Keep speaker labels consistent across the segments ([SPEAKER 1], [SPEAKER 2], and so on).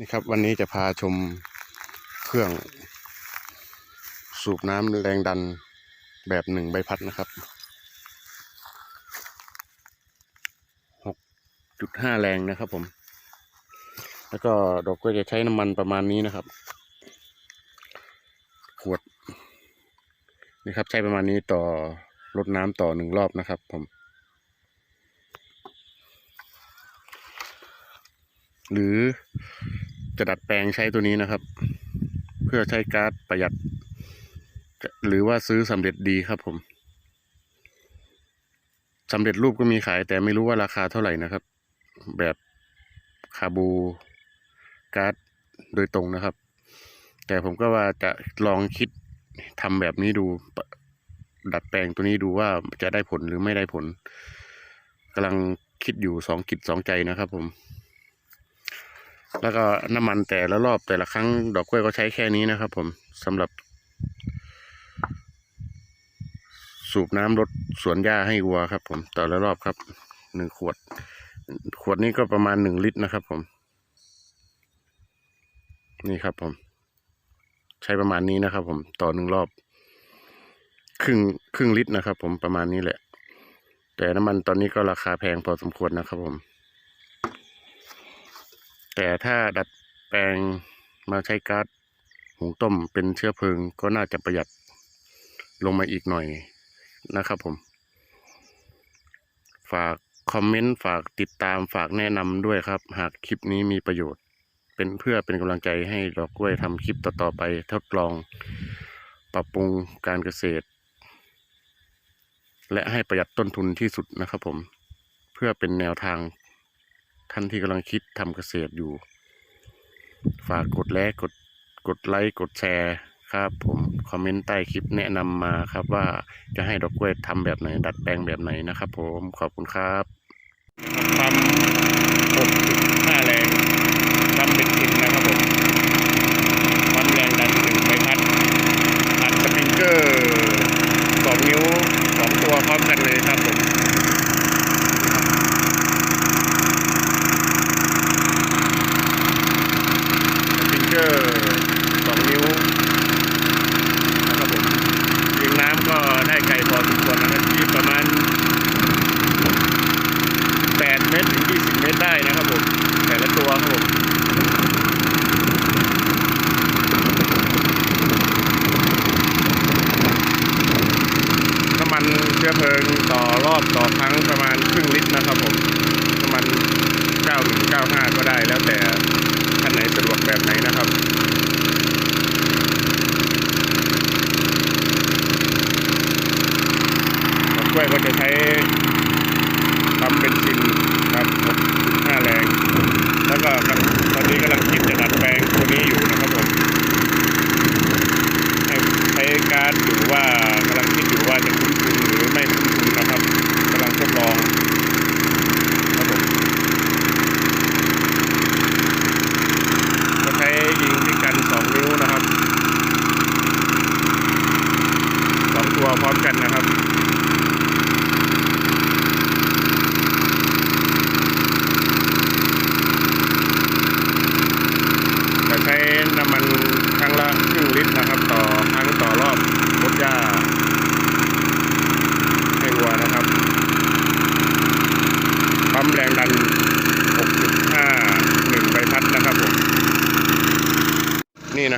[SPEAKER 1] นี่ครับวันนี้จะพาชมเครื่องสูบน้ำแรงดันแบบหนึ่งใบพัดนะครับหกจุดห้าแรงนะครับผม แล้วก็ดอกก็จะใช้น้ำมันประมาณนี้นะครับ ขวดนี่ครับใช้ประมาณนี้ต่อรดน้ำต่อหนึ่งรอบนะครับผมหรือ จะดัดแปลงใช้ตัวนี้นะครับ เพื่อใช้ก๊าซประหยัด หรือว่าซื้อสำเร็จดีครับผมสำเร็จรูปก็มีขาย แต่ไม่รู้ว่าราคาเท่าไหร่นะครับ แบบคาบูก๊าซโดยตรงนะครับ แต่ผมก็ว่าจะลองคิดทำแบบนี้ดูดัดแปลงตัวนี้ดูว่าจะได้ผลหรือไม่ได้ผลกำลังคิดอยู่สองกิจสองใจนะครับผม แล้วก็น้ำมันแต่ละรอบแต่ละครั้งดอกกล้วยก็ใช้แค่นี้นะครับ ผมสำหรับ สูบน้ำรดสวนหญ้าให้วัวครับ ผมต่อละรอบครับหนึ่งขวด ขวดนี้ก็ประมาณหนึ่งลิตรนะครับ ผม นี่ครับ ผม ใช้ประมาณนี้นะครับ ผมต่อหนึ่งรอบ ครึ่งครึ่งลิตรนะครับ ผมประมาณนี้แหละ แต่น้ำมันตอนนี้ก็ราคาแพงพอสมควรนะครับ ผม แต่ถ้าดัดแปลงมาใช้ก๊าซหุงต้มเป็นเชื้อเพลิงก็น่าจะประหยัดลงมาอีกหน่อยนะครับผม ฝากคอมเมนต์ฝากติดตามฝากแนะนำด้วยครับ หากคลิปนี้มีประโยชน์ เป็นเพื่อเป็นกำลังใจให้ดอกกล้วยทำคลิปต่อๆไปทดลองปรับปรุงการเกษตร และให้ประหยัดต้นทุนที่สุดนะครับผม เพื่อเป็นแนวทาง ท่านที่กำลังคิดทำเกษตรอยู่ ฝากกดแลกกดกดไลค์กดแชร์ครับผมคอมเมนต์ใต้คลิปแนะนำมาครับว่าจะให้ดอกกล้วยทำแบบไหน ดัดแปลงแบบไหนนะครับผมขอบคุณครับทำ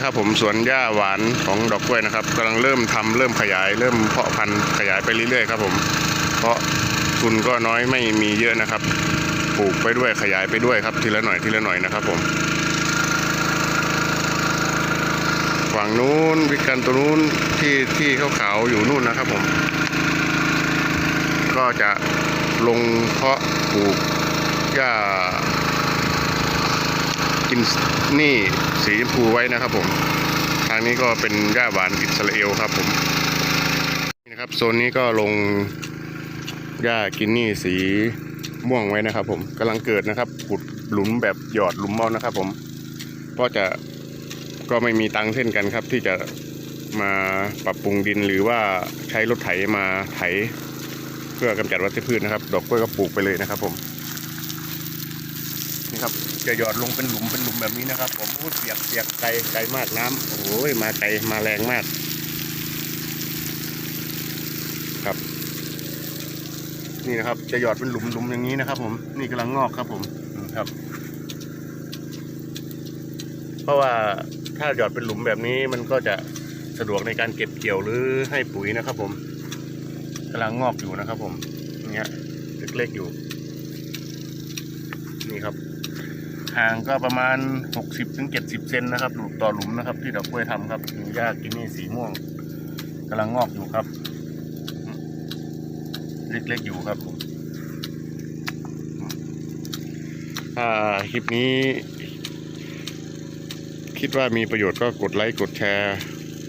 [SPEAKER 1] นะครับ ผมสวนหญ้าหวานของดอกกล้วยนะครับกำลังเริ่มทำเริ่มขยาย เริ่มเพาะพันธุ์ขยายไปเรื่อยๆครับผม เพราะทุนก็น้อยไม่มีเยอะนะครับปลูกไปด้วยขยายไปด้วยครับทีละหน่อยทีละหน่อยนะครับ ผมฝั่งนู้นวิกันตัวนู้นที่ที่ขาวๆอยู่นู่นนะครับผม ก็จะลงเพาะปลูกหญ้า อินนี่สีชมพูไว้นะครับผมทางนี้ก็เป็นหญ้าหวานอิสราเอลครับผมนี่นะครับโซนนี้ก็ลงหญ้ากินนี่สีม่วงไว้นะครับ ผมกำลังเกิดนะครับขุดหลุมแบบหยอดหลุมเอานะครับ ผมก็จะก็ไม่มีตังค์เช่นกันครับ ที่จะมาปรับปรุงดินหรือว่าใช้รถไถมาไถ เพื่อกำจัดวัชพืชนะครับ ดอกกล้วยก็ปลูกไปเลยนะครับผม นี่ครับจะหยอดลงเป็นหลุมเป็นหลุมแบบนี้นะครับ ผมพูดเปียกเปียกไกลไกลมากน้ำโอ้ยมาไกลมาแรงมากครับ นี่นะครับ จะหยอดเป็นหลุมหลุมอย่างนี้นะครับ ผมนี่กำลังงอกครับ ผมครับ เพราะว่าถ้าหยอดเป็นหลุมแบบนี้มันก็จะสะดวกในการเก็บเกี่ยวหรือให้ปุ๋ยนะครับ ผมกำลังงอกอยู่นะครับ ผมอย่างเงี้ยเล็กๆอยู่นี่ครับ ห่างก็ประมาณหกสิบถึงเจ็ดสิบเซนนะครับหลุมต่อหลุมนะครับ ที่ดอกกล้วยทำครับหญ้ากินนี่สีม่วงกำลังงอกอยู่ครับ เล็กๆอยู่ครับผมถ้าคลิปนี้ คิดว่ามีประโยชน์ก็กดไลค์กดแชร์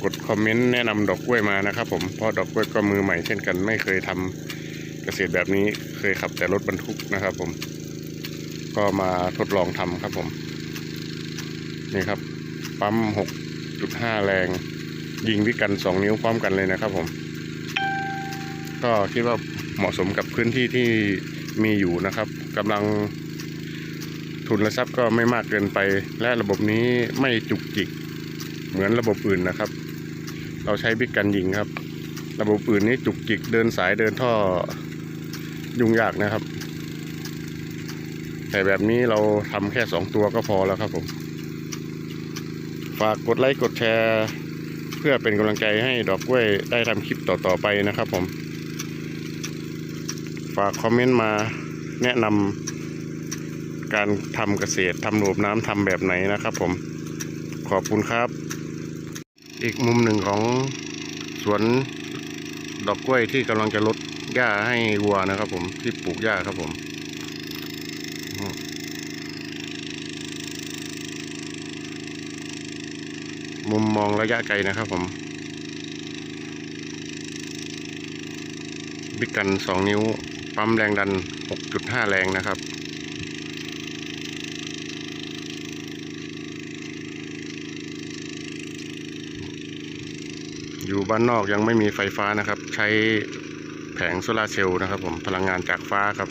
[SPEAKER 1] กดคอมเมนต์แนะนำดอกกล้วยมานะครับ ผมเพราะดอกกล้วยก็มือใหม่เช่นกันไม่เคยทำเกษตรแบบนี้เคยขับแต่รถบรรทุกนะครับผม ก็มาทดลองทำครับผม นี่ครับ ปั๊มหกจุดห้าแรง ยิงวิกันสองนิ้วพร้อมกันเลยนะครับผม ก็คิดว่าเหมาะสมกับพื้นที่ที่มีอยู่นะครับกำลังทุนและทรัพย์ก็ไม่มากเกินไป และระบบนี้ไม่จุกจิก เหมือนระบบอื่นนะครับ เราใช้บิ๊กกันยิงครับ ระบบอื่นนี้จุกจิกเดินสายเดินท่อยุ่งยากนะครับ แต่แบบนี้เราทำแค่สองตัวก็พอแล้วครับผม ฝากกดไลค์กดแชร์ เพื่อเป็นกำลังใจให้ดอกกล้วยได้ทำคลิปต่อๆไปนะครับผม ฝากคอมเมนต์มาแนะนำการทำเกษตรทำระบบน้ำทำแบบไหนนะครับผม ขอบคุณครับ อีกมุมหนึ่งของสวนดอกกล้วยที่กำลังจะลดหญ้าให้วัวนะครับผมที่ปลูกหญ้าครับผม มุมมองระยะไกลนะครับผมบิ๊กกันสองนิ้ว ปั๊มแรงดัน 6.5 แรงนะครับ อยู่บ้านนอกยังไม่มีไฟฟ้านะครับ ใช้แผงโซลาเซลล์นะครับผม พลังงานจากฟ้าครับ